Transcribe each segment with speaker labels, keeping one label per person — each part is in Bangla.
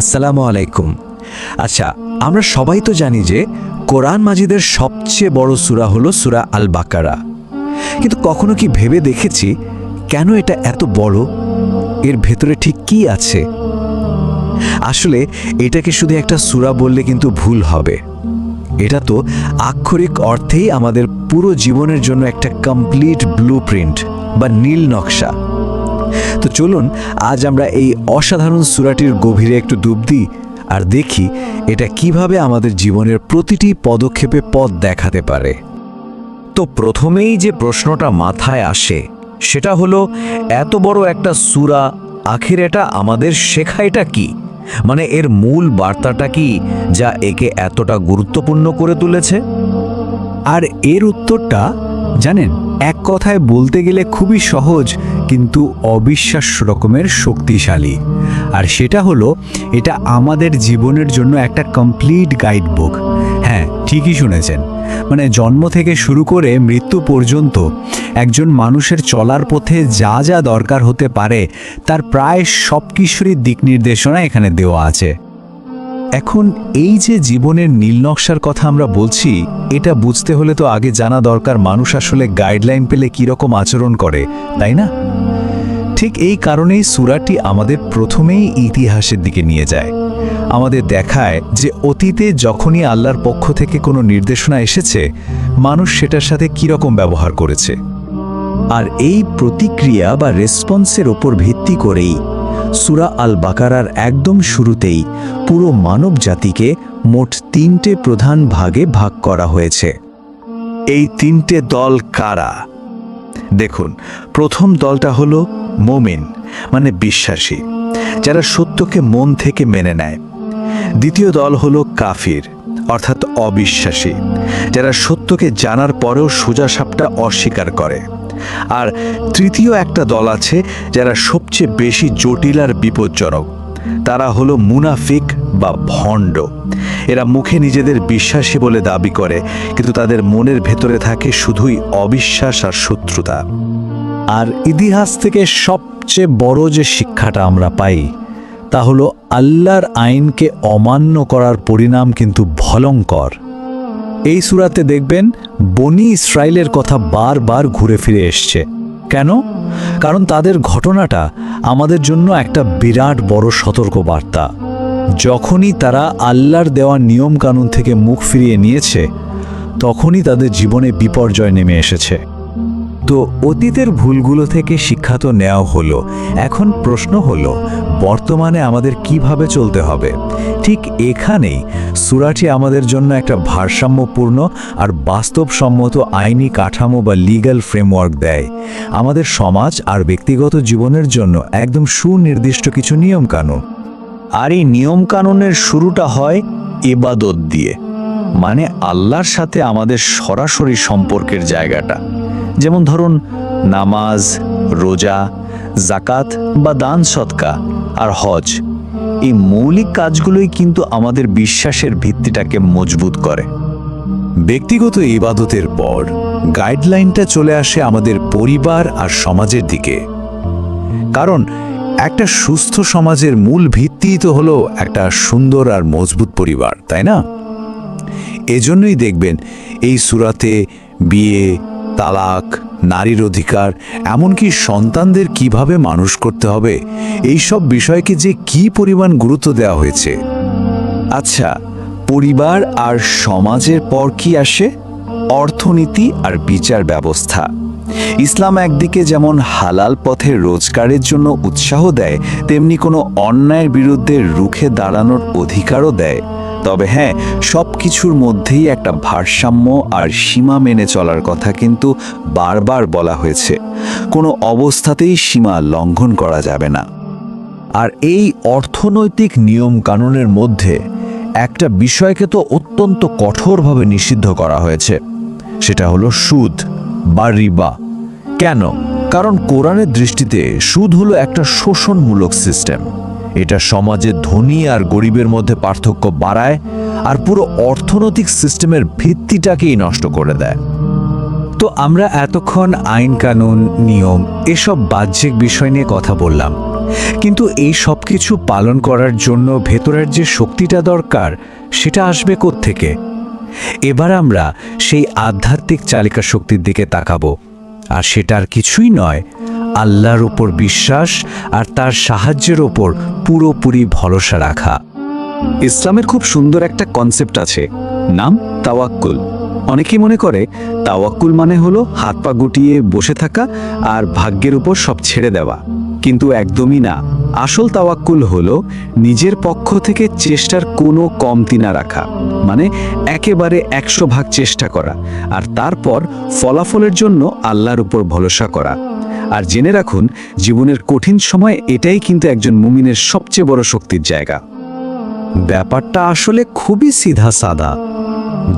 Speaker 1: আসসালামু আলাইকুম। আচ্ছা আমরা সবাই তো জানি যে কোরআন মাজিদের সবচেয়ে বড় সূরা হলো সূরা আল বাকারা কিন্তু কখনো কি ভেবে দেখেছি কেন এটা এত বড়? এর ভেতরে ঠিক কি আছে? আসলে এটাকে শুধু একটা সূরা বললে কিন্তু ভুল হবে। এটা তো আক্ষরিক অর্থেই আমাদের পুরো জীবনের জন্য একটা কমপ্লিট ব্লুপ্রিন্ট বা নীল নকশা। তো চলুন, আজ আমরা এই অসাধারণ সূরাটির গভীরে একটু ডুব দিই আর দেখি এটা কীভাবে আমাদের জীবনের প্রতিটি পদক্ষেপে পথ দেখাতে পারে।
Speaker 2: তো প্রথমেই যে প্রশ্নটা মাথায় আসে, সেটা হলো, এত বড় একটা সুরা, আখির এটা আমাদের শেখায়টা কি? মানে এর মূল বার্তাটা কি যা একে এতটা গুরুত্বপূর্ণ করে তুলেছে?
Speaker 3: আর এর উত্তরটা, জানেন, এক কথায় বলতে গেলে খুবই সহজ কিন্তু অবিশ্বাস্য রকমের শক্তিশালী। আর সেটা হলো, এটা আমাদের জীবনের জন্য একটা কমপ্লিট গাইড বুক হ্যাঁ ঠিকই শুনেছেন। মানে জন্ম থেকে শুরু করে মৃত্যু পর্যন্ত একজন মানুষের চলার পথে যা যা দরকার হতে পারে, তার প্রায় সব কিছুরই দিক নির্দেশনা এখানে দেওয়া আছে। এখন এই যে জীবনের নীল নকশার কথা আমরা বলছি, এটা বুঝতে হলে তো আগে জানা দরকার মানুষ আসলে গাইডলাইন পেলে কীরকম আচরণ করে, তাই না? ঠিক এই কারণেই সুরাটি আমাদের প্রথমেই ইতিহাসের দিকে নিয়ে যায়। আমাদের দেখায় যে অতীতে যখনই আল্লাহর পক্ষ থেকে কোনো নির্দেশনা এসেছে, মানুষ সেটার সাথে কীরকম ব্যবহার করেছে।
Speaker 1: আর এই প্রতিক্রিয়া বা রেসপন্সের ওপর ভিত্তি করেই সুরা আল বাকারার একদম শুরুতেই পুরো মানব জাতিকে মোট তিনটে প্রধান ভাগে ভাগ করা হয়েছে। এই তিনটে দল কারা? দেখুন, প্রথম দলটা হলো মোমিন মানে বিশ্বাসী, যারা সত্যকে মন থেকে মেনে নেয়। দ্বিতীয় দল হলো কাফির, অর্থাৎ অবিশ্বাসী, যারা সত্যকে জানার পরেও সোজাসাপটা অস্বীকার করে। আর তৃতীয় একটা দল আছে যারা সবচেয়ে বেশি জটিল আর বিপজ্জনক। তারা হলো মুনাফিক বা ভণ্ড। এরা মুখে নিজেদের বিশ্বাসী বলে দাবি করে, কিন্তু তাদের মনের ভেতরে থাকে শুধুই অবিশ্বাস আর শত্রুতা। আর ইতিহাস থেকে সবচেয়ে বড় যে শিক্ষাটা আমরা পাই, তা হলো আল্লাহর আইনকে অমান্য করার পরিণাম কিন্তু ভয়ঙ্কর। এই সুরাতে দেখবেন বনি ইসরায়েলের কথা বারবার ঘুরে ফিরে এসছে। কেন? কারণ তাদের ঘটনাটা আমাদের জন্য একটা বিরাট বড় সতর্কবার্তা। যখনই তারা আল্লাহর দেওয়া নিয়মকানুন থেকে মুখ ফিরিয়ে নিয়েছে, তখনই তাদের জীবনে বিপর্যয় নেমে এসেছে। তো অতীতের ভুলগুলো থেকে শিক্ষা তো নেওয়া হলো। এখন প্রশ্ন হলো, বর্তমানে আমাদের কীভাবে চলতে হবে? ঠিক এখানেই সুরাটি আমাদের জন্য একটা ভারসাম্যপূর্ণ আর বাস্তবসম্মত আইনি কাঠামো বা লিগ্যাল ফ্রেমওয়ার্ক দেয়। আমাদের সমাজ আর ব্যক্তিগত জীবনের জন্য একদম সুনির্দিষ্ট কিছু নিয়মকানুন। আর এই নিয়মকানুনের শুরুটা হয় এবাদত দিয়ে। মানে আল্লাহর সাথে আমাদের সরাসরি সম্পর্কের জায়গাটা। যেমন ধরুন নামাজ, রোজা জাকাত বা দান সৎকা আর হজ। এই মৌলিক কাজগুলোই কিন্তু আমাদের বিশ্বাসের ভিত্তিটাকে মজবুত করে। ব্যক্তিগত ইবাদতের পর গাইডলাইনটা চলে আসে আমাদের পরিবার আর সমাজের দিকে। কারণ একটা সুস্থ সমাজের মূল ভিত্তিই তো হলো একটা সুন্দর আর মজবুত পরিবার, তাই না? এজন্যই দেখবেন এই সুরাতে বিয়ে তালাক, নারীর অধিকার, এমনকি সন্তানদের কীভাবে মানুষ করতে হবে এই সব বিষয়কে যে কি পরিমাণ গুরুত্ব দেওয়া হয়েছে। আচ্ছা পরিবার আর সমাজের পর কি আসে? অর্থনীতি আর বিচার ব্যবস্থা। ইসলাম একদিকে যেমন হালাল পথে রোজগারের জন্য উৎসাহ দেয়, তেমনি কোনো অন্যায়ের বিরুদ্ধে রুখে দাঁড়ানোর অধিকারও দেয়। তবে হ্যাঁ সব কিছুর মধ্যেই একটা ভারসাম্য আর সীমা মেনে চলার কথা কিন্তু বারবার বলা হয়েছে। কোনো অবস্থাতেই সীমা লঙ্ঘন করা যাবে না। আর এই অর্থনৈতিক নিয়ম কানুনের মধ্যে একটা বিষয়কে তো অত্যন্ত কঠোরভাবে নিষিদ্ধ করা হয়েছে। সেটা হলো সুদ বা রিবা। কেন? কারণ কোরআনের দৃষ্টিতে সুদ হলো একটা শোষণমূলক সিস্টেম। এটা সমাজে ধনী আর গরিবের মধ্যে পার্থক্য বাড়ায় আর পুরো অর্থনৈতিক সিস্টেমের ভিত্তিটাকেই নষ্ট করে দেয়।
Speaker 3: তো আমরা এতক্ষণ আইন কানুন, নিয়ম এসব বাহ্যিক বিষয় নিয়ে কথা বললাম।
Speaker 1: কিন্তু এই সব কিছু পালন করার জন্য ভেতরের যে শক্তিটা দরকার, সেটা আসবে থেকে এবার আমরা সেই আধ্যাত্মিক চালিকা শক্তির দিকে তাকাবো। আর সেটার কিছুই নয় আল্লাহর উপর বিশ্বাস আর তার সাহায্যের ওপর পুরোপুরি ভরসা রাখা। ইসলামের খুব সুন্দর একটা কনসেপ্ট আছে, নাম তাওয়াক্কুল। অনেকেই মনে করে তাওয়াক্কুল মানে হলো হাত পা গুটিয়ে বসে থাকা আর ভাগ্যের উপর সব ছেড়ে দেওয়া। কিন্তু একদমই না। আসল তাওয়াক্কুল হলো নিজের পক্ষ থেকে চেষ্টার কোনো কমতি না রাখা। মানে একেবারে একশো ভাগ চেষ্টা করা আর তারপর ফলাফলের জন্য আল্লাহর উপর ভরসা করা। আর জেনে রাখুন, জীবনের কঠিন সময় এটাই কিন্তু একজন মুমিনের সবচেয়ে বড় শক্তির জায়গা। ব্যাপারটা আসলে খুবই সিধা সাদা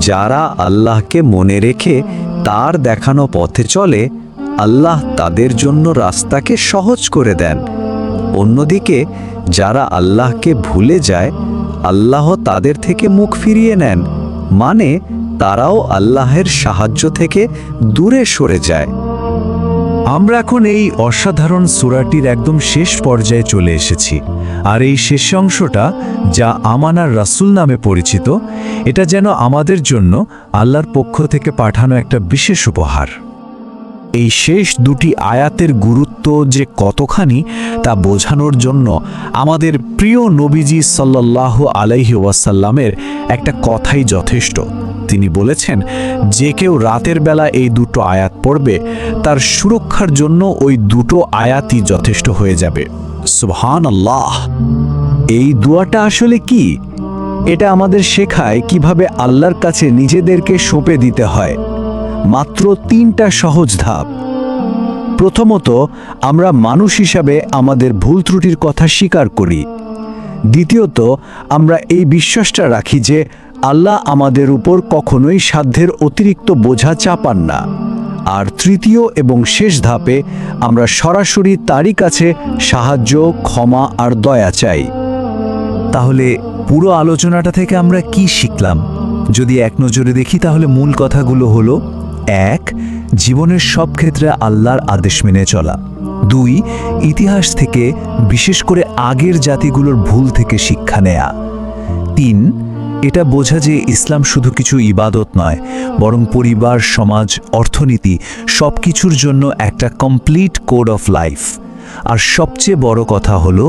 Speaker 1: যারা আল্লাহকে মনে রেখে তার দেখানো পথে চলে, আল্লাহ তাদের জন্য রাস্তাকে সহজ করে দেন। অন্যদিকে, যারা আল্লাহকে ভুলে যায়, আল্লাহ তাদের থেকে মুখ ফিরিয়ে নেন। মানে তারাও আল্লাহের সাহায্য থেকে দূরে সরে যায়। আমরা এখন এই অসাধারণ সুরাটির একদম শেষ পর্যায়ে চলে এসেছি। আর এই শেষ অংশটা, যা আমানার রাসুল নামে পরিচিত, এটা যেন আমাদের জন্য আল্লাহর পক্ষ থেকে পাঠানো একটা বিশেষ উপহার। এই শেষ দুটি আয়াতের গুরুত্ব যে কতখানি, তা বোঝানোর জন্য আমাদের প্রিয় নবীজি সাল্লাহ আলাইহি ওয়াসাল্লামের একটা কথাই যথেষ্ট। তিনি বলেছেন, যে কেউ রাতের বেলা এই দুটো আয়াত পড়বে, তার সুরক্ষার জন্য ওই দুটো আয়াতই যথেষ্ট হয়ে যাবে। সুবহান আল্লাহ এই দুয়াটা আসলে কি? এটা আমাদের শেখায় কীভাবে আল্লাহর কাছে নিজেদেরকে সঁপে দিতে হয়। মাত্র তিনটা সহজ ধাপ। প্রথমত, আমরা মানুষ হিসাবে আমাদের ভুল ত্রুটির কথা স্বীকার করি। দ্বিতীয়ত, আমরা এই বিশ্বাসটা রাখি যে আল্লাহ আমাদের উপর কখনোই সাধ্যের অতিরিক্ত বোঝা চাপান না। আর তৃতীয় এবং শেষ ধাপে আমরা সরাসরি তারই কাছে সাহায্য, ক্ষমা আর দয়া চাই। তাহলে পুরো আলোচনাটা থেকে আমরা কি শিখলাম? যদি এক নজরে দেখি তাহলে মূল কথাগুলো হলো, এক, জীবনের সব ক্ষেত্রে আল্লাহর আদেশ মেনে চলা। দুই, ইতিহাস থেকে, বিশেষ করে আগের জাতিগুলোর ভুল থেকে শিক্ষা নেয়া। তিন এটা বোঝা যে ইসলাম শুধু কিছু ইবাদত নয়, বরং পরিবার, সমাজ, অর্থনীতি সব কিছুর জন্য একটা কমপ্লিট কোড অফ লাইফ। আর সবচেয়ে বড় কথা হলো,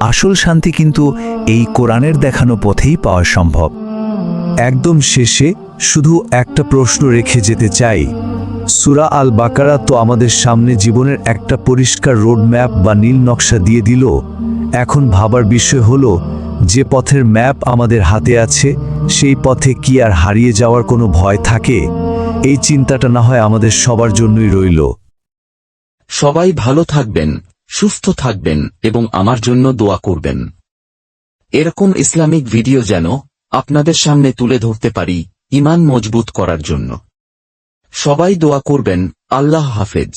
Speaker 1: আসল শান্তি কিন্তু এই কোরআনের দেখানো পথেই পাওয়া সম্ভব। একদম শেষে শুধু একটা প্রশ্ন রেখে যেতে চাই, সুরা আল বাকারা তো আমাদের সামনে জীবনের একটা পরিষ্কার রোডম্যাপ বা নীল নকশা দিয়ে দিল। এখন ভাবার বিষয় হলো যে পথের ম্যাপ আমাদের হাতে আছে, সেই পথে কি আর হারিয়ে যাওয়ার কোনো ভয় থাকে? এই চিন্তাটা না হয় আমাদের সবার জন্যই রইল।
Speaker 4: সবাই ভালো থাকবেন, সুস্থ থাকবেন এবং আমার জন্য দোয়া করবেন। এরকম ইসলামিক ভিডিও যেন আপনাদের সামনে তুলে ধরতে পারি ইমান মজবুত করার জন্য। সবাই দোয়া করবেন, আল্লাহ হাফেজ।